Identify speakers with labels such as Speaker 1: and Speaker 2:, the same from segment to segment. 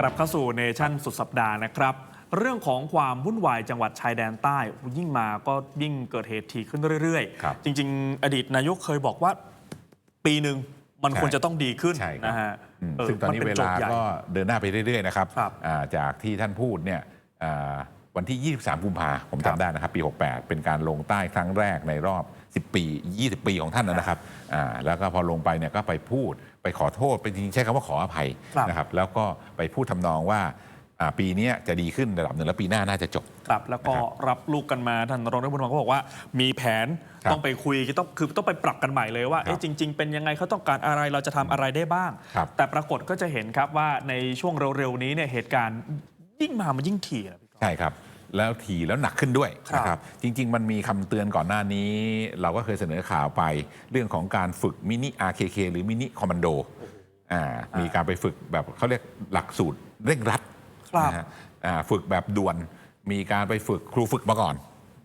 Speaker 1: กลับเข้าสู่เนชั่นสุดสัปดาห์นะครับ เรื่องของความวุ่นวายจังหวัดชายแดนใต้ ยิ่งมาก็ยิ่งเกิดเหตุถี่ขึ้นเรื่อย
Speaker 2: ครับ
Speaker 1: จริง ๆ อดีตนายกเคยบอกว่าปีหนึ่งมัน
Speaker 2: ใช่
Speaker 1: ควรจะต้องดีขึ้น
Speaker 2: ใช่ครับ
Speaker 1: นะฮะ
Speaker 2: อืม
Speaker 1: เออ
Speaker 2: ซึ่งตอนนี้
Speaker 1: มั
Speaker 2: เว
Speaker 1: ป็โจ
Speaker 2: ลา
Speaker 1: ทย์ใหญ่
Speaker 2: ก็เดินหน้าไปเรื่อย ๆ นะครับ
Speaker 1: ครับ
Speaker 2: อ่าจากที่ท่านพูดเนี่ยอ่า วันที่ 23 กุมภาผม
Speaker 1: ครับ
Speaker 2: จำได้นะครับ ปี 68 เป็นการลงใต้ครั้งแรกในรอบ 10 ปี 20 ปีของท่านนะครับอ่าแล้วก็พอลงไปเนี่ยก็ไปพูดไปขอโทษไปจริงๆใช้คำว่าขออภัย
Speaker 1: ครับ
Speaker 2: นะครับ แล้วก็ไปพูดทำนองว่าอ่าปีเนี้ยจะดีขึ้นระดับหนึ่งแล้วปีหน้าน่าจะจบ
Speaker 1: ครับ แล้วก็
Speaker 2: นะครับ
Speaker 1: รับลูกกันมาท่านรองนายกรัฐมนตรีก็บอกว่า มีแผน
Speaker 2: ครับ
Speaker 1: ต้องไปคุยต้องคือต้องไปปรับกันใหม่เลยว่า
Speaker 2: ครับ
Speaker 1: เอ๊ะจริง ๆ เป็นยังไงเขาต้องการอะไรเราจะทำอะไรได้บ้าง
Speaker 2: ครับ
Speaker 1: แต่ปรากฏก็จะเห็นครับว่าในช่วงเร็วๆนี้เนี่ยเหตุการณ์ยิ่งมามันยิ่งถี่นะพี่กอล์ฟ
Speaker 2: ใช่ครับ แล้วทีแล้วหนักขึ้นด้วย
Speaker 1: ครับ
Speaker 2: นะครับจริง ๆ มันมีคำเตือนก่อนหน้านี้ เราก็เคยเสนอข่าวไปเรื่องของการฝึกมินิ RKK หรือมินิคอมมานโดอ่ามีการไปฝึกแบบเขาเรียกหลักสูตรเร่งรัด
Speaker 1: ครับ
Speaker 2: นะฮะอ่าฝึกแบบด่วน มีการไปฝึกครูฝึกมาก่อน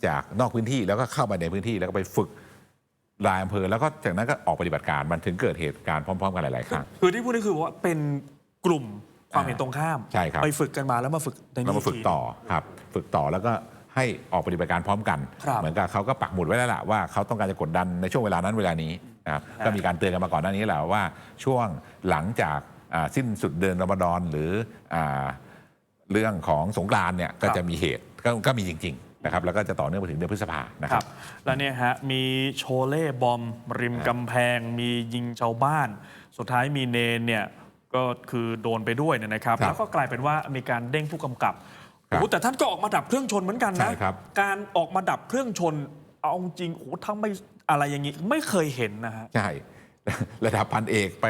Speaker 2: จากนอกพื้นที่แล้วก็เข้าไปในพื้นที่แล้วก็ไปฝึกรายอำเภอแล้วก็จากนั้นก็ออกปฏิบัติการมันถึงเกิดเหตุการณ์พร้อม ๆ กันหลายๆครั้ง
Speaker 1: คือที่พูดนี่คือว่าเป็นกลุ่ม ความเห็นตรงข้าม
Speaker 2: ใช่ครับ
Speaker 1: ไปฝึกกันมาแล้วมาฝึกใน
Speaker 2: เรา
Speaker 1: นี้
Speaker 2: มาฝึกต่อครับฝึกต่อแล้วก็ให้ออกปฏิบัติการพร้อมกัน
Speaker 1: ครับ
Speaker 2: เหมือนกับเขาก็ปักหมุดไว้แล้วล่ะว่าเขาต้องการจะกดดันในช่วงเวลานั้นเวลานี้นะครับ
Speaker 1: ฮะ
Speaker 2: ก็มีการเตือนกันมาก่อนหน้านี้แหละว่าช่วงหลังจากอ่าสิ้นสุดเดือนรอมฎอนหรืออาเรื่องของสงกรานต์เนี่ยก็จะมีเหตุก็ก็มีจริงๆนะครับแล้วก็จะต่อเนื่องไปถึงเดือนพฤษภานะ
Speaker 1: ค
Speaker 2: ค
Speaker 1: รั
Speaker 2: รั
Speaker 1: บ บ แล้วเนี่ยฮะ มีโชเล่บอม ริมกำแพง มียิงชาวบ้าน สุดท้ายมีเนนเนี่ย ก็คือโดนไปด้วยเนี่ยนะครับ
Speaker 2: ครับ
Speaker 1: แล้วก็กลายเป็นว่ามีการเด้งผู้กำกับ
Speaker 2: ครับ
Speaker 1: โอ้โหแต่ท่านก็ออกมาดับเครื่องชนเหมือนกันนะ
Speaker 2: ใช่ครับ
Speaker 1: การออกมาดับเครื่องชนเอาจริงโอ้โหถ้าไม่อะไรอย่างนี้ไม่เคยเห็นนะฮะ
Speaker 2: ใช่ ระดับพันเอกไป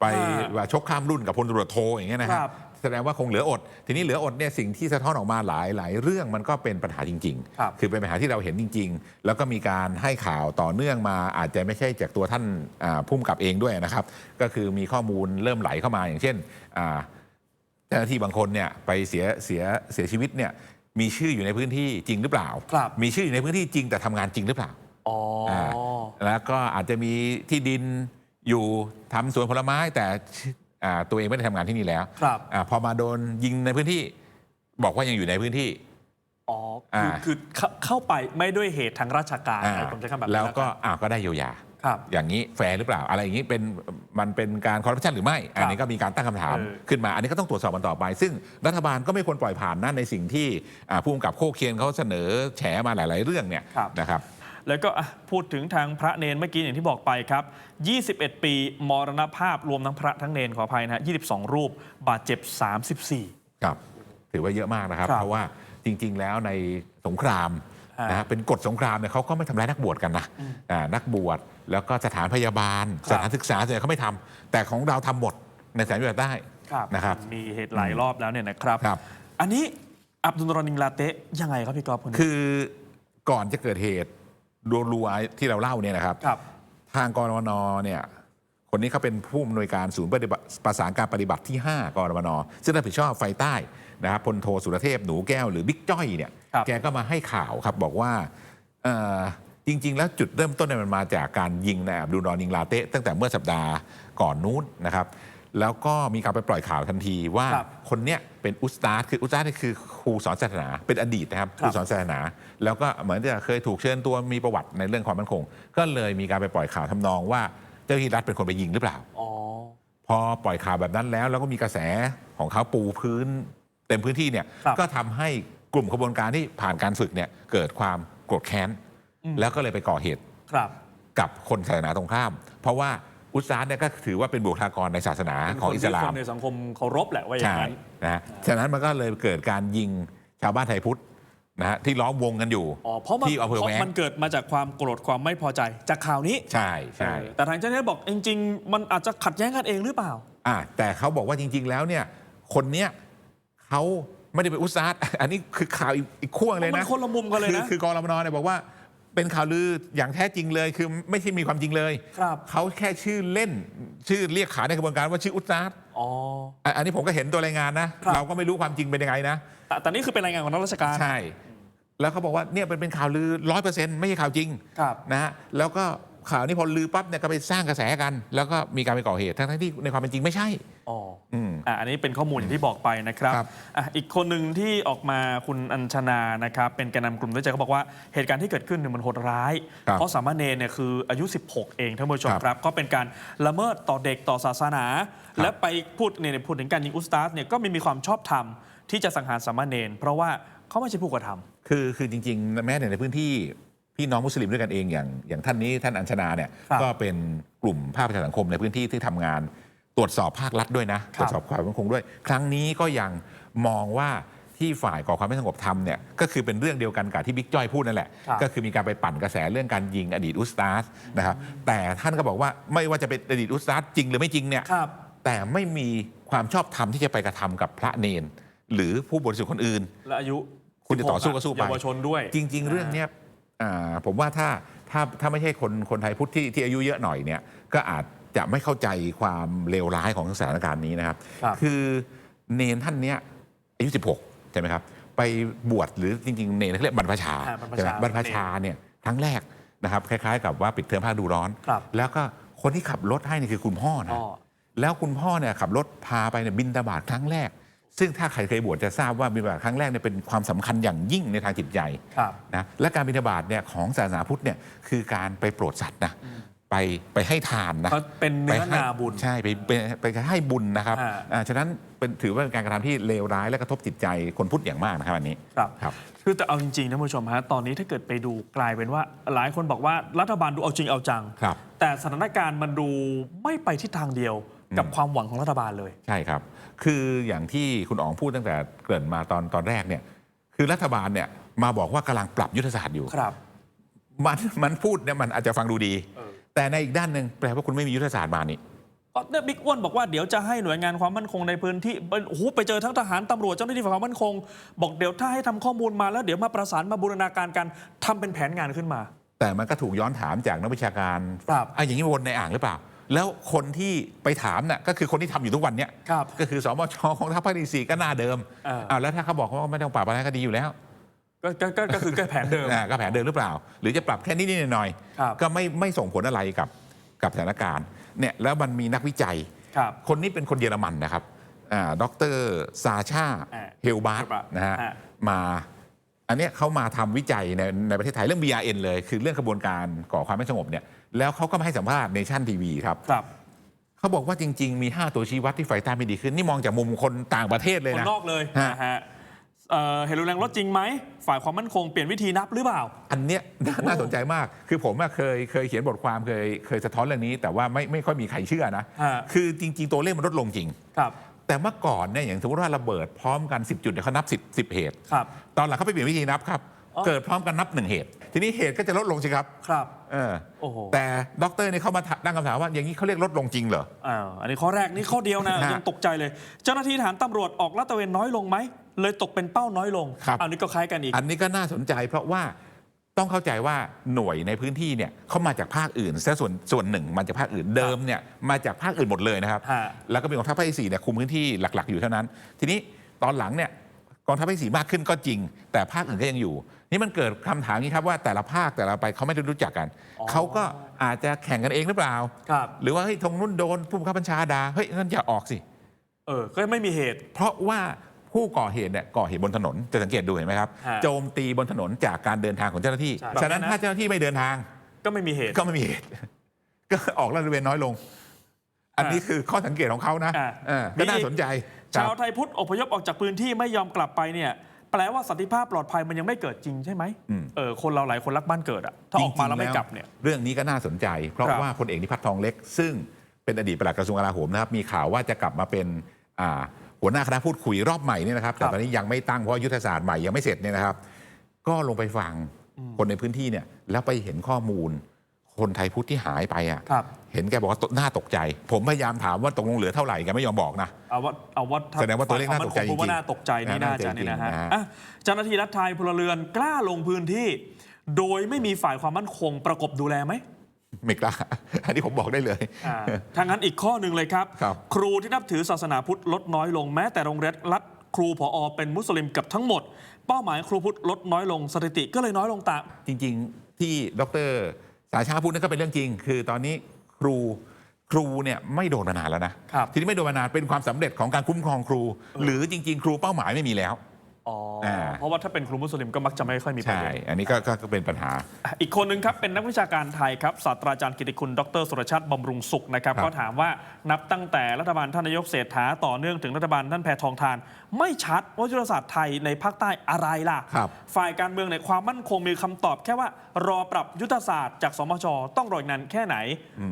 Speaker 2: ไป
Speaker 1: อ่า
Speaker 2: ว่าชกข้ามรุ่นกับพลตำรวจโทอย่างเงี้ยนะค
Speaker 1: ครั
Speaker 2: รับบ แสดงว่าคงเหลืออด ทีนี้เหลืออดเนี่ยสิ่งที่สะท้อนออกมาหลายหลายเรื่องมันก็เป็นปัญหาจริง
Speaker 1: ครับ
Speaker 2: คือเป็นปัญหาที่เราเห็นจริง ๆ แล้วก็มีการให้ข่าวต่อเนื่องมาอาจจะไม่ใช่จากตัวท่านอ่าผู้กำกับเองด้วยนะครับ ก็คือมีข้อมูลเริ่มไหลเข้ามาอย่างเช่นอ่าเจ้าหน้าที่บางคนเนี่ยไปเสียเสียเสียชีวิตเนี่ยมีชื่ออยู่ในพื้นที่จริงหรือเปล่า
Speaker 1: ครับ
Speaker 2: มีชื่ออยู่ในพื้นที่จริงแต่ทำงานจริงหรือเปล่า
Speaker 1: อ๋ออา
Speaker 2: แล้วก็อาจจะมีที่ดินอยู่ทำสวนผลไม้แต่อ่า ตัวเองไม่ได้ทำงานที่นี่แล้ว
Speaker 1: ครับ
Speaker 2: อาพอมาโดนยิงในพื้นที่บอกว่ายังอยู่ในพื้นที่
Speaker 1: อ๋อคือ
Speaker 2: อ่า
Speaker 1: คือเข้าเข้าไปไม่ด้วยเหตุทางราชการ
Speaker 2: อ่า
Speaker 1: ผมใช้คำแบบนี้
Speaker 2: แล้วก็
Speaker 1: น
Speaker 2: อ้าวก็ได้เยียวยา
Speaker 1: ครับ
Speaker 2: อย่างนี้แฟร์หรือเปล่า อะไรอย่างนี้เป็นมันเป็นการคอร์รัปชันหรือไม่ อันนี้ก็มีการตั้งคำถาม
Speaker 1: เออ
Speaker 2: ขึ้นมา อันนี้ก็ต้องตรวจสอบกันต่อไป ซึ่งรัฐบาลก็ไม่ควรปล่อยผ่านนะในสิ่งที่อ่าผู้กำกับโคเคียนเขาเสนอแฉมาหลาย ๆ เรื่องเนี่ย
Speaker 1: ครับ
Speaker 2: นะครับ
Speaker 1: แล้วก็อะพูดถึงทางพระเนนเมื่อกี้อย่างที่บอกไปครับ 21 ปี มรณภาพรวมทั้งพระทั้งเนนขออภัยนะฮะ22 รูป บาดเจ็บ 34
Speaker 2: ครับ ถือว่าเยอะมากนะครับ
Speaker 1: ครับ
Speaker 2: เพราะว่าจริง ๆ แล้วในสงคราม
Speaker 1: ฮะ
Speaker 2: นะฮะเป็นกฎสงครามเนี่ยเขาก็ไม่ทำร้ายนักบวชกันนะอ่านักบวชแล้วก็สถานพยาบาล
Speaker 1: ครับ
Speaker 2: สถานศึกษาส่วนใหญ่เขาไม่ทำแต่ของเราทำหมดในแสนวิทยาได้นะครับ
Speaker 1: มีเหตุหลายรอบแล้วเนี่ยนะครับ
Speaker 2: ครับ
Speaker 1: อันนี้อับดุลรอนิงลาเตะยังไงครับพี่กอล์ฟคนนี้
Speaker 2: คือก่อนจะเกิดเหตุ รัวๆที่เราเล่าเนี่ยนะครับ
Speaker 1: ครับ
Speaker 2: ทางกรมนเนี่ยคนนี้เขาเป็นผู้อำนวยการศูนย์ปฏิบัติประสานการปฏิบัติที่ 5กรมนซึ่งรับผิดชอบไฟใต้นะครับพลโทสุรเทพหนูแก้วหรือบิ๊กจ้อยเนี่ย
Speaker 1: ครับ
Speaker 2: แกก็มาให้ข่าวครับบอกว่าเอ่อจริง ๆ แล้วจุดเริ่มต้นเนี่ยมันมาจากการยิงในอับดุลรอนิงลาเตะตั้งแต่เมื่อสัปดาห์ก่อนนู้นนะครับ แล้วก็มีการไปปล่อยข่าวทันทีว่า
Speaker 1: ครับ
Speaker 2: คนเนี้ยเป็นอุสตาดคืออุสตาดนี่คือครูสอนศาสนาเป็นอดีตนะครับ
Speaker 1: ค
Speaker 2: ครับรูสอนศาสนา แล้วก็เหมือนจะเคยถูกเชิญตัวมีประวัติในเรื่องความมั่นคง ก็เลยมีการไปปล่อยข่าวทำนองว่าเจ้าหน้าที่รัฐเป็นคนไปยิงหรือเปล่า
Speaker 1: อ๋อ
Speaker 2: พอปล่อยข่าวแบบนั้นแล้ว แล้วก็มีกระแสของเขาปูพื้นเต็มพื้นที่เนี่ย
Speaker 1: ครับ
Speaker 2: ก็ทำให้กลุ่มขบวนการที่ผ่านการฝึกเนี่ยเกิดความโกรธแค้นแล้วก็เลยไปก่อเหตุ
Speaker 1: ครับ
Speaker 2: กับคนศาสนาตรงข้าม เพราะว่า อุสซาดเนี่ยก็ถือว่าเป็นบุคลากรในศาสนา
Speaker 1: เป็น
Speaker 2: ของ
Speaker 1: คน
Speaker 2: อิส
Speaker 1: ที่
Speaker 2: ลา
Speaker 1: ค
Speaker 2: ม
Speaker 1: นในสังคมเคารพแหละว่าอย่าง
Speaker 2: ใช่
Speaker 1: นั้น
Speaker 2: นะฮะฉะนั้นมันก็เลยเกิดการยิงชาวบ้านไทยพุทธนะฮะที่ล้อมวงกันอยู่
Speaker 1: อ๋อเพราะมัน
Speaker 2: ที่อำเภอ
Speaker 1: เพ
Speaker 2: แว้ง
Speaker 1: ราะมันเกิดมาจากความโกรธความไม่พอใจจากข่าวนี้
Speaker 2: ใช่ใช่
Speaker 1: เออแต่ทางเจ้าหน้าที่บอกจริง ๆ มันอาจจะขัดแย้งกันเองหรือเปล่า
Speaker 2: อ่าแต่เขาบอกว่าจริง ๆ แล้วเนี่ยคนเนี้ยเขาไม่ได้เป็นอุสซาดอันนี้คือข่าวอีกอีกขั้วเลย
Speaker 1: มั
Speaker 2: นะ
Speaker 1: นคนละมุมกันเลยนะ
Speaker 2: คือคือกรมนเนี่ยบอกว่า เป็นข่าวลืออย่างแท้จริงเลย คือไม่ใช่มีความจริงเลย
Speaker 1: ครับ
Speaker 2: เขาแค่ชื่อเล่น ชื่อเรียกขานในกระบวนการว่าชื่ออุสซาด
Speaker 1: อ๋อ
Speaker 2: อะอันนี้ผมก็เห็นตัวรายงานนะ
Speaker 1: ครับ
Speaker 2: เราก็ไม่รู้ความจริงเป็นยังไงนะ
Speaker 1: แต่แต่นี่คือเป็นรายงานของนักราชการ
Speaker 2: ใช่ แล้วเขาบอกว่าเนี่ยเป็นเป็นข่าวลือร้อยเปอร์เซ็นต์ไม่ใช่ข่าวจริง
Speaker 1: ครับ
Speaker 2: นะฮะแล้วก็ ข่าวนี้พอลือปั๊บเนี่ยก็ไปสร้างกระแสกัน แล้วก็มีการไปก่อเหตุทั้งๆที่ในความเป็นจริงไม่ใช่
Speaker 1: อ๋อ
Speaker 2: อืม
Speaker 1: อะอันนี้เป็นข้อมูลอย่างที่บอกไปนะครับ
Speaker 2: ครับ
Speaker 1: อะอีกคนหนึ่งที่ออกมาคุณอัญชนานะครับเป็นแกนนำกลุ่มด้วยใจเขาบอกว่าเหตุการณ์ที่เกิดขึ้นเนี่ยมันโหดร้าย
Speaker 2: ครับ
Speaker 1: เพราะสามเณรเนี่ยคืออายุ 16 เองท่านผู้ชม
Speaker 2: ครับ
Speaker 1: ครับ ก็เป็นการละเมิดต่อเด็กต่อศาสนา
Speaker 2: ครับ
Speaker 1: และไปพูดเนี่ยพูดถึงการยิงอุสตาสเนี่ยก็ไม่มีความชอบธรรมที่จะสังหารสามเณรเพราะว่าเขาไม่ใช่ผู้กระทำ
Speaker 2: คือคือจริงๆ แม้แต่ในพื้นที่ พี่น้องมุสลิมด้วยกันเองอย่างอย่างท่านนี้ท่านอัญชนาเนี่ย
Speaker 1: ครับ
Speaker 2: ก็เป็นกลุ่มภาคประชาสังคมในพื้นที่ที่ทำงาน ตรวจสอบภาครัฐด้วยนะ
Speaker 1: ค
Speaker 2: ต
Speaker 1: รับ
Speaker 2: รวจสอบความมั่นคงด้วย ครั้งนี้ก็ยังมองว่าที่ฝ่ายก่อความไม่สงบทำเนี่ยก็คือเป็นเรื่องเดียวกันกับที่บิ๊กจ้อยพูดนั่นแหละ
Speaker 1: ครับ
Speaker 2: ก็คือมีการไปปั่นกระแสเรื่องการยิงอดีตอุสตาสนะครับแต่ท่านก็บอกว่าไม่ว่าจะเป็นอดีตอุสตาสจริงหรือไม่จริงเนี่ย
Speaker 1: ครับ
Speaker 2: แต่ไม่มีความชอบธรรมที่จะไปกระทำกับพระเนน หรือผู้บริสุทธิ์คนอื่น
Speaker 1: และอายุ
Speaker 2: คุณจะต่อสู้ก็สู้ไป
Speaker 1: เยาวชนด้วย
Speaker 2: จริง ๆ เรื่องเนี้ยอ่า ผมว่าถ้าถ้าถ้าไม่ใช่คนคนไทยพุทธที่ที่อายุเยอะหน่อยเนี่ยก็อาจจะไม่เข้าใจความเลวร้ายของสถานการณ์นี้นะครับ
Speaker 1: ครับ
Speaker 2: อเนนท่านเนี้ยอายุ 16 ใช่ไหมครับ ไปบวชหรือจริงๆ เนนเขาเรียกบรรพชา
Speaker 1: อ่าบรรพชา
Speaker 2: ใช่ไหมบรรพชาเนี่ยครั้งแรกนะครับ คล้ายๆ กับว่าปิดเทอมภาคดูร้อน
Speaker 1: ครับ
Speaker 2: แล้วก็คนที่ขับรถให้นี่คือคุณพ่อนะ
Speaker 1: อ๋อ
Speaker 2: แล้วคุณพ่อเนี่ยขับรถพาไปเนี่ยบินตาบาตครั้งแรก ซึ่งถ้าใครเคยบวชจะทราบว่าบินตาบาตครั้งแรกเนี่ยเป็นความสำคัญอย่างยิ่งในทางจิตใจ
Speaker 1: ครับ
Speaker 2: นะและการบิณฑบาตเนี่ยของศาสนาพุทธเนี่ยคือการไปโปรดสัตว์นะไปไปให้ทานนะ
Speaker 1: เขาเป็นเนื้อ
Speaker 2: ไปให้
Speaker 1: นาบุญ
Speaker 2: ใช่ไปไปไปให้บุญนะครับ
Speaker 1: อ่า
Speaker 2: อ่าฉะนั้นเป็นถือว่าเป็นการกระทำที่เลวร้ายและกระทบจิตใจคนพุทธอย่างมากนะครับอันนี้
Speaker 1: ครับ
Speaker 2: ครับ
Speaker 1: คือแต่เอาจริงๆท่านผู้ชมฮะตอนนี้ถ้าเกิดไปดูกลายเป็นว่า หลายคนบอกว่ารัฐบาลดูเอาจริงเอาจัง
Speaker 2: ครับ
Speaker 1: แต่สถานการณ์มันดูไม่ไปทิศทางเดียว กับความหวังของรัฐบาลเลย
Speaker 2: ใช่ครับ คืออย่างที่คุณอ๋องพูดตั้งแต่เกริ่นมาตอนตอนแรกเนี่ย คือรัฐบาลเนี่ยมาบอกว่ากำลังปรับยุทธศาสตร์อยู่
Speaker 1: ครับ
Speaker 2: มันมันพูดเนี่ยมันอาจจะฟังดูดี
Speaker 1: เออ
Speaker 2: แต่ในอีกด้านหนึ่งแปลว่าคุณไม่มียุทธศาสตร์มานี่
Speaker 1: ก็เนี่ยบิ๊กอ้วนบอกว่าเดี๋ยวจะให้หน่วยงานความมั่นคงในพื้นที่ไปโอ้โหไปเจอทั้งทหารตำรวจเจ้าหน้าที่ฝ่ายความมั่นคง บอกเดี๋ยวถ้าให้ทำข้อมูลมาแล้วเดี๋ยวมาประสานมาบูรณาการกันทำเป็นแผนงานขึ้นมา
Speaker 2: แต่มันก็ถูกย้อนถามจากนักวิชาการ
Speaker 1: ครับ
Speaker 2: อะอย่างนี้วนในอ่างหรือเปล่า แล้วคนที่ไปถามน่ะก็คือคนที่ทำอยู่ทุกวันเนี้ย
Speaker 1: ครับ
Speaker 2: ก็คือสมชของทัพภาคที่สี่ก็หน้าเดิม
Speaker 1: เออ
Speaker 2: อ้าวแล้วถ้าเขาบอกว่าไม่ต้องปรับอะไรก็ดีอยู่แล้ว
Speaker 1: ก็ก็ก็ก็คือแก้แผนเดิม
Speaker 2: อ่าก็แผนเดิมหรือเปล่า หรือจะปรับแค่นิดนิดหน่อยๆ
Speaker 1: ครับ
Speaker 2: ก็ไม่ไม่ส่งผลอะไรกับกับสถานการณ์เนี่ยแล้วมันมีนักวิจัย
Speaker 1: ครับ
Speaker 2: คนนี้เป็นคนเยอรมันนะครับอ่าดรซาชา
Speaker 1: อ่า
Speaker 2: เฮลบาร์ต
Speaker 1: Helbart
Speaker 2: นะฮะ
Speaker 1: ฮะ
Speaker 2: มา อันเนี้ยเขามาทำวิจัยในในประเทศไทยเรื่อง BRN เลย คือเรื่องกระบวนการก่อความไม่สงบเนี่ย แล้วเขาก็มาให้สัมภาษณ์ในชั่นทีวีครับ
Speaker 1: ครับ
Speaker 2: เขาบอกว่าจริง ๆ มี 5 ตัวชี้วัดที่ไฟใต้ไม่ดีขึ้น นี่มองจากมุมคนต่างประเทศเลย
Speaker 1: คน
Speaker 2: นะ
Speaker 1: นอกเลย
Speaker 2: ฮะ
Speaker 1: นะฮะเอ่อเหตุรุนแรงลดจริงไหม ฝ่ายความมั่นคงเปลี่ยนวิธีนับหรือเปล่า
Speaker 2: อันเนี้ยน่าน่าสนใจมาก คือผมอะเคยเคยเขียนบทความเคยเคยสะท้อนเรื่องนี้ แต่ว่าไม่ไม่ค่อยมีใครเชื่อนะ
Speaker 1: ฮะ
Speaker 2: คือจริง ๆ ตัวเลขมันลดลงจริง
Speaker 1: ครับ
Speaker 2: แต่เมื่อก่อนเนี่ยอย่างสมมติว่าระเบิดพร้อมกัน 10 จุดเนี่ยเขานับ 10 10เหตุ
Speaker 1: ครับ
Speaker 2: ตอนหลังเขาไปเปลี่ยนวิธีนับครับ
Speaker 1: อ๋อ
Speaker 2: เกิดพร้อมกันนับหนึ่งเหตุ ทีนี้เหตุก็จะลดลงสิครับ
Speaker 1: ครับ
Speaker 2: เออ
Speaker 1: โอ้โห
Speaker 2: แต่ด็อกเตอร์เนี่ยเขามาตั้งคำถามว่าอย่างนี้เขาเรียกลดลงจริงเหรอ
Speaker 1: อ้าวอันนี้ข้อแรกนี่ข้อเดียวนะ
Speaker 2: ฮะ
Speaker 1: ยังตกใจเลย เจ้าหน้าที่ทหารตำรวจออกลาดตระเวนน้อยลงไหมเลยตกเป็นเป้าน้อยลง
Speaker 2: ครับ
Speaker 1: อันนี้ก็คล้ายกันอีก
Speaker 2: อันนี้ก็น่าสนใจ เพราะว่าต้องเข้าใจว่าหน่วยในพื้นที่เนี่ยเขามาจากภาคอื่นซะส่วนส่วนหนึ่งมาจากภาคอื่นเดิมเนี่ยมาจากภาคอื่นหมดเลยนะครับ
Speaker 1: ฮะ
Speaker 2: แล้วก็มีกองทัพภาคที่สี่เนี่ยคุมพื้นที่หลัก ๆ อยู่เท่านั้น ทีนี้ตอนหลังเนี่ย กองทัพภาคที่สี่มากขึ้นก็จริง แต่ภาคอื่นก็ยังอยู่ นี่มันเกิดคำถามนี้ครับว่าแต่ละภาคแต่ละไปเขาไม่ได้รู้จักกัน
Speaker 1: อ๋อ
Speaker 2: เขาก็อาจจะแข่งกันเองหรือเปล่า
Speaker 1: ครับ
Speaker 2: หรือว่าเฮ้ยทงนุ่นโดนผู้บังคับบัญชาด่าเฮ้ยงั้นอย่าออกสิ
Speaker 1: เออก็ไม่มีเหตุ
Speaker 2: เพราะว่าผู้ก่อเหตุเนี่ยก่อเหตุบนถนนจะสังเกตดูเห็นไหมครับ
Speaker 1: ฮะ
Speaker 2: โจมตีบนถนนจากการเดินทางของเจ้าหน้าที่
Speaker 1: ใช่
Speaker 2: ฉะนั้น
Speaker 1: แบบนั้นนะ
Speaker 2: ถ้าเจ้าหน้าที่ไม่เดินทาง
Speaker 1: ก็ไม่มีเหตุ
Speaker 2: ก็ไม่มีเหตุก็ออกลาดตระเวนน้อยลง อันนี้คือข้อสังเกตของเขานะ
Speaker 1: อะ
Speaker 2: เออก็น่า
Speaker 1: มีอีก
Speaker 2: สนใจ
Speaker 1: ชาว
Speaker 2: ครับ
Speaker 1: ไทยพุทธอพยพออกจากพื้นที่ไม่ยอมกลับไปเนี่ยแปลว่าสันติภาพปลอดภัยมันยังไม่เกิดจริงใช่ไหม
Speaker 2: อืม
Speaker 1: เออคนเราหลายคนรักบ้านเกิดอะถ้าออกมาแล้วไม่กลับเนี่ย
Speaker 2: เรื่องนี้ก็น่าสนใจ เพราะ
Speaker 1: ครับ
Speaker 2: ว่าพลเอกนิพัฒน์ทองเล็ก ซึ่งเป็นอดีตปลัดกระทรวงกลาโหมนะครับ มีข่าวว่าจะกลับมาเป็นอ่าหัวหน้าคณะพูดคุยรอบใหม่เนี่ยนะครับแต่
Speaker 1: ครับ
Speaker 2: ตอนนี้ยังไม่ตั้งเพราะยุทธศาสตร์ใหม่ยังไม่เสร็จเนี่ยนะครับ ก็ลงไปฟังคนในพื้นที่เนี่ยแล้วไปเห็นข้อมูล คนไทยพุทธที่หายไปอะ
Speaker 1: ครับ
Speaker 2: เห็นแกบอกว่าตน่าตกใจ ผมพยายามถามว่าตกลงเหลือเท่าไหร่แกไม่ยอมบอกนะ
Speaker 1: เอาว่าเอาว่าถ้
Speaker 2: แสดงว่าตัวเลขน่าตกใจ
Speaker 1: ฝ่ยควมมั่นคงพูดว่า
Speaker 2: จริงๆ
Speaker 1: น่าตกใจนี่น่าจะ
Speaker 2: น่าตกใจ
Speaker 1: นี่นะฮะ
Speaker 2: จริงๆนะฮะ
Speaker 1: อะเจ้าหน้าที่รัฐไทยพลเรือนกล้าลงพื้นที่ โดยไม่มีฝ่ายความมั่นคงประกบดูแลไหม
Speaker 2: ไม่กล้า อันนี้ผมบอกได้เลย
Speaker 1: อ่าทางนั้นอีกข้อหนึ่งเลยครับ
Speaker 2: ครับ
Speaker 1: ครูที่นับถือศาสนาพุทธลดน้อยลงแม้แต่โรงเรียนรัฐครูผอเป็นมุสลิมเกับทั้งหมด เป้าหมายครูพุทธลดน้อยลงสถิติก็เลยน้อยลงตาม
Speaker 2: จริง ๆ ที่ดร สายช้าพูดนั่นก็เป็นเรื่องจริง คือตอนนี้ครูครูเนี่ยไม่โดนมานานแล้วนะครับ ทีนี้ไม่โดนมานานเป็นความสำเร็จของการคุ้มครองครู หรือจริง ๆ ครูเป้าหมายไม่มีแล้ว
Speaker 1: อ๋ออา เพราะว่าถ้าเป็นครูมุสลิมก็มักจะไม่ค่อยมีประ
Speaker 2: ใช่
Speaker 1: เด็น
Speaker 2: อันนี้ก็ก็ก็เป็นปัญหา
Speaker 1: อีกคนหนึ่งครับเป็นนักวิชาการไทยครับศาสตราจารย์กิติคุณ ดรสุรชาติบำรุงสุขนะครับ
Speaker 2: ครับ
Speaker 1: ก็ถามว่านับตั้งแต่รัฐบาลท่านนายกเศรษฐาต่อเนื่องถึงรัฐบาลท่านแพทองทาน ไม่ชัดว่ายุทธศาสตร์ไทยในภาคใต้อะไรล่ะ
Speaker 2: ครับ
Speaker 1: ฝ่ายการเมืองในความมั่นคงมีคำตอบแค่ว่ารอปรับยุทธศาสตร์จากสมชต้องรออีกนานแค่ไหน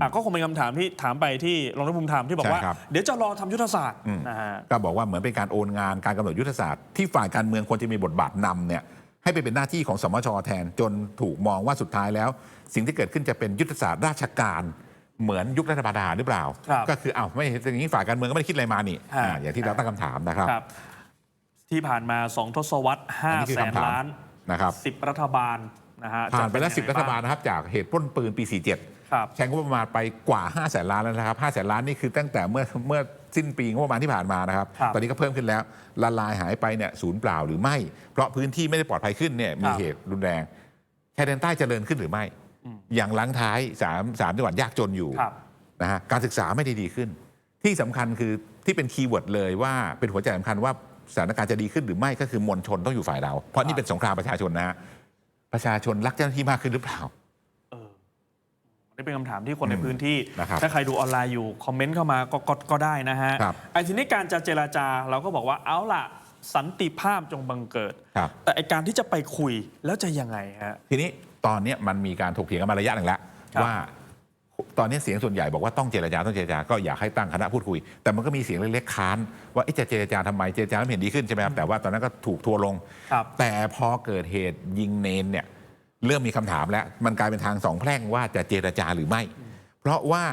Speaker 1: อะก็คงเป็นคำถามที่ถามไปที่รองรัฐมนตรีถามที่บอกว่า
Speaker 2: ใช่ครับ
Speaker 1: เดี๋ยวจะรอทำยุทธศาสตร์
Speaker 2: อืม
Speaker 1: นะฮะ
Speaker 2: ก็บอกว่าเหมือนเป็นการโอนงานการกำหนดยุทธศาสตร์ที่ฝ่ายการเมืองควรจะมีบทบาทนำเนี่ยให้ไปเป็นหน้าที่ของสมชแทนจนถูกมองว่าสุดท้ายแล้ว สิ่งที่เกิดขึ้นจะเป็นยุทธศาสตร์ราชการเหมือนยุครัฐประหารหรือเปล่า
Speaker 1: ครับ
Speaker 2: ก็คืออ้าวไม่อย่างนี้ฝ่ายการเมืองก็ไม่ได้คิดอะไรมานี่
Speaker 1: ฮะ
Speaker 2: อ่าอย่างที่เราตั้งคำถามนะครับ
Speaker 1: ครับ ที่ผ่านมาสองทศวรรษ
Speaker 2: อั
Speaker 1: ห้าน
Speaker 2: นี้คือ
Speaker 1: แสน
Speaker 2: คำถาม
Speaker 1: ล้าน
Speaker 2: นะครับ
Speaker 1: สิบรัฐบาลนะฮะ
Speaker 2: ผ่านไปแล้ว
Speaker 1: จะ
Speaker 2: สิบ
Speaker 1: เยัง
Speaker 2: รั
Speaker 1: ง
Speaker 2: ฐบาลนะครับจากเหตุปล้นปืนปี47
Speaker 1: ครับ
Speaker 2: ใช้งบประมาณไปกว่า5 0 0แสนล้านแล้วนะครับ5 0 0แสนล้านนี่คือตั้งแต่เมื่อเมื่อ สิ้นปีงบประมาณที่ผ่านมานะครับ
Speaker 1: ครับ
Speaker 2: ตอนนี้ก็เพิ่มขึ้นแล้ว ละลายหายไปเนี่ยศูนย์เปล่าหรือไม่ เพราะพื้นที่ไม่ได้ปลอดภัยขึ้นเนี่ยมี
Speaker 1: ครับ
Speaker 2: เหตุรุนแรงชายแดนใต้เจริญขึ้นหรือไม่ อย่างหลังท้ายสามสามจังหวัดยากจนอยู่
Speaker 1: ครับ
Speaker 2: นะฮะการศึกษาไม่ได้ดีขึ้น ที่สำคัญคือที่เป็นคีย์เวิร์ดเลยว่าเป็นหัวใจสำคัญว่าสถานการณ์จะดีขึ้นหรือไม่ก็คือมวลชนต้องอยู่ฝ่ายเรา เพราะนี่เป็นสงครามประชาชนนะฮะประชาชนรักเจ้าหน้าที่มากขึ้นหรือเปล่า
Speaker 1: เออ นี่เป็นคำถามที่คนในพื้นที่
Speaker 2: นะครับ
Speaker 1: ถ้าใครดูออนไลน์อยู่ คอมเมนต์เข้ามาก็ก็ก็ได้นะฮะ
Speaker 2: ครับ
Speaker 1: ไอ้ทีนี้การจะเจราจาเราก็บอกว่าเอาล่ะ สันติภาพจงบังเกิด
Speaker 2: ครับ
Speaker 1: แต่ไอการที่จะไปคุยแล้วจะยังไงฮะ
Speaker 2: ทีนี้ตอนเนี้ยมันมีการถกเถียงกันมาระยะหนึ่งแล้ว
Speaker 1: ครับ
Speaker 2: ว่าตอนนี้เสียงส่วนใหญ่บอกว่าต้องเจรจาต้องเจรจาก็อยากให้ตั้งคณะพูดคุย แต่มันก็มีเสียงเล็กๆค้านว่าเอ๊ะจะเจรจาทำไมเจรจาไม่เห็นดีขึ้นใช่ไหมครับแต่ว่าตอนนั้นก็ถูกทัวร์ลง
Speaker 1: ครับ
Speaker 2: แต่พอเกิดเหตุยิงเนนเนี่ย เริ่มมีคำถามแล้ว มันกลายเป็นทางสองแพร่งว่าจะเจรจาหรือไม่ เพราะว่า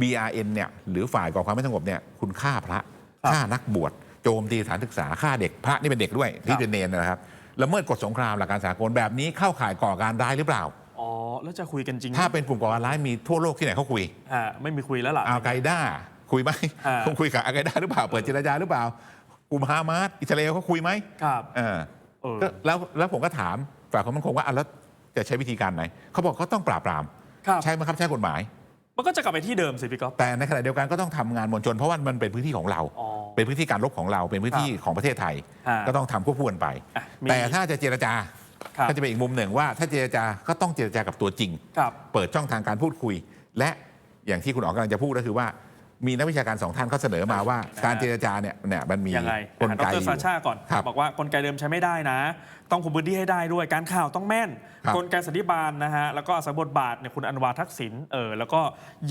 Speaker 2: BRN เนี่ยหรือฝ่ายก่อความไม่สงบเนี่ยคุณฆ่าพระ
Speaker 1: ครับ
Speaker 2: ฆ่านักบวชโจมตีสถานศึกษาฆ่าเด็กพระนี่เป็นเด็กด้วยที่เป็นเนนนะครับละเมิดกฎสงครามหลักการสากลแบบนี้เข้าข่ายก่อการร้ายหรือเปล่า
Speaker 1: อ๋อแล้วจะคุยกันจริง
Speaker 2: ถ้าเป็นกลุ่มก่อการร้ายมีทั่วโลกที่ไหนเขาคุย
Speaker 1: ฮะไม่มีคุยแล้วล่ะ
Speaker 2: อัลไกด้าคุยไหม
Speaker 1: อ่า
Speaker 2: คงคุยกับอัลไกด้าหรือเปล่าเปิดเจรจาหรือเปล่ากลุ่มฮามาสอิสราเอลเขาคุยไหม
Speaker 1: ครับ
Speaker 2: เออ
Speaker 1: เออ
Speaker 2: ก็แล้วแล้วผมก็ถามฝ่ายความมั่นคงว่าอะแล้ว จะใช้วิธีการไหนเขาบอกเขาต้องปราบปราม
Speaker 1: ครับ
Speaker 2: ใช้บังคับใช้กฎหมาย
Speaker 1: มันก็จะกลับไปที่เดิมสิพี่ก๊อฟ
Speaker 2: แต่ในขณะเดียวกันก็ต้องทำงานมวลชน เพราะว่ามันเป็นพื้นที่ของเรา
Speaker 1: อ๋อ
Speaker 2: เป็นพื้นที่การรบของเราเป็นพื้นที่ของประเทศไทย
Speaker 1: ฮะ
Speaker 2: ก็ต้องทำควบคู่กันไป
Speaker 1: อะมี
Speaker 2: แต่ถ้าจะเจรจา
Speaker 1: ครับ
Speaker 2: ก็จะเป็นอีกมุมหนึ่งว่า ถ้าเจรจาก็ต้องเจรจากับตัวจริง
Speaker 1: ครับ
Speaker 2: เปิดช่องทางการพูดคุย และอย่างที่คุณอ๋อกำลังจะพูดก็คือว่า มีนักวิชาการสองท่านเขาเสนอมาว่า การเจรจาเนี่ยเนี่ยมันมี
Speaker 1: ยังไง
Speaker 2: กลไก
Speaker 1: ด
Speaker 2: อ
Speaker 1: ร
Speaker 2: ยู่
Speaker 1: ซาชาก่อน
Speaker 2: ครับ
Speaker 1: บอกว่ากลไกเดิมใช้ไม่ได้นะ ต้องคุมพื้นที่ให้ได้ด้วยการข่าวต้องแม่น
Speaker 2: ครับ
Speaker 1: กลไกสันติบาลนะฮะแล้วก็อาศัยบทบาทเนี่ยคุณอันวาทักษิณเออแล้วก็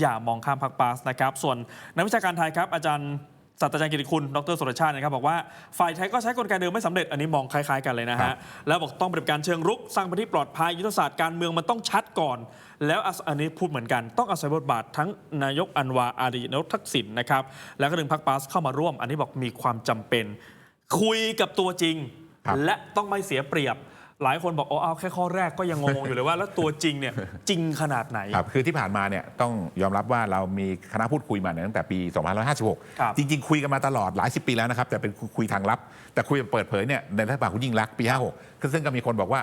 Speaker 1: อย่ามองข้ามพรรคปาสนะครับส่วนนักวิชาการไทยครับอาจารย์ ศาสตราจารย์กิติคุณ ดรสุรชาตินะครับบอกว่าฝ่ายไทยก็ใช้กลไกเดิมไม่สำเร็จ อันนี้มองคล้ายๆกันเลยนะ
Speaker 2: ครั
Speaker 1: ฮะ
Speaker 2: บ
Speaker 1: แล้วบอกต้องปฏิบัติการเชิงรุก สร้างพื้นที่ปลอดภัยยุทธศาสตร์การเมืองมันต้องชัดก่อน แล้วอาศอันนี้พูดเหมือนกัน ต้องอาศัยบทบาททั้งนายกอันวาอารีนายกทักษิณนะครับ แล้วก็ดึงพรรคปาสเข้ามาร่วม อันนี้บอกมีความจำเป็น คุยกับตัวจริง
Speaker 2: ครับ
Speaker 1: และต้องไม่เสียเปรียบ หลายคนบอกโอ้เอาแค่ข้อแรกก็ยังงงๆอยู่เลยว่า แล้วตัวจริงเนี่ยจริงขนาดไหน
Speaker 2: ครับคือที่ผ่านมาเนี่ยต้องยอมรับว่าเรามีคณะพูดคุยมาเนี่ยตั้งแต่ปี
Speaker 1: ครับ
Speaker 2: 2556 จริง ๆ คุยกันมาตลอดหลายสิบปีแล้วนะครับ แต่เป็นคุยทางลับ แต่คุยแบบเปิดเผยเนี่ยในรัฐบาลคุณยิ่งรักษณ์ปี 56ซึ่งก็มีคนบอกว่า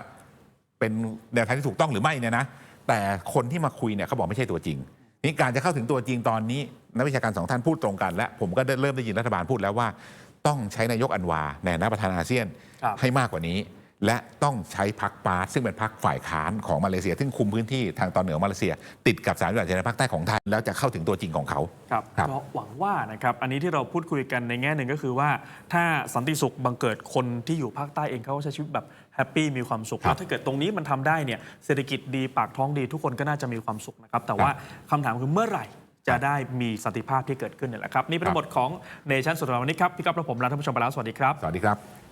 Speaker 2: เป็นแนวทางที่ถูกต้องหรือไม่เนี่ยนะแต่คนที่มาคุยเนี่ยเขาบอกไม่ใช่ตัวจริงนี่การจะเข้าถึงตัวจริงตอนนี้นักวิชาการสองท่านพูดตรงกัน และผมก็ได้เริ่มได้ยินรัฐบาลพูดแล้วว่า ต้องใช้นายกอันวาในฐานะประธานอาเซียน
Speaker 1: ครับ
Speaker 2: ให้มากกว่านี้ และต้องใช้พักปาร์ตซึ่งเป็นพักฝ่ายค้านของมาเลเซีย ซึ่งคุมพื้นที่ทางตอนเหนือของมาเลเซีย ติดกับสามจังหวัดชายแดนภาคใต้ของไทย แล้วจะเข้าถึงตัวจริงของเขา
Speaker 1: ครับ
Speaker 2: ครับ
Speaker 1: ก็หวังว่านะครับอันนี้ที่เราพูดคุยกันในแง่หนึ่งก็คือว่า ถ้าสันติสุขบังเกิดคนที่อยู่ภาคใต้เองเขาก็ใช้ชีวิตแบบแฮปปี้มีความสุข
Speaker 2: ครับ
Speaker 1: แล้วถ้าเกิดตรงนี้มันทำได้เนี่ยเศรษฐกิจดีปากท้องดีทุกคนก็น่าจะมีความสุขนะครับแต่ว่าคำถามคือเมื่อไหร่จะได้มีสันติภาพที่เกิดขึ้นเนี่ยแหละครับ นี่เป็นทั้งหมดของเนชั่นสุดสัปดาห์วันนี้ครับ พี่ก๊อฟและผมลาท่านผู้ชมไปแล้ว สวัสดีครับ
Speaker 2: สวัสดีครับ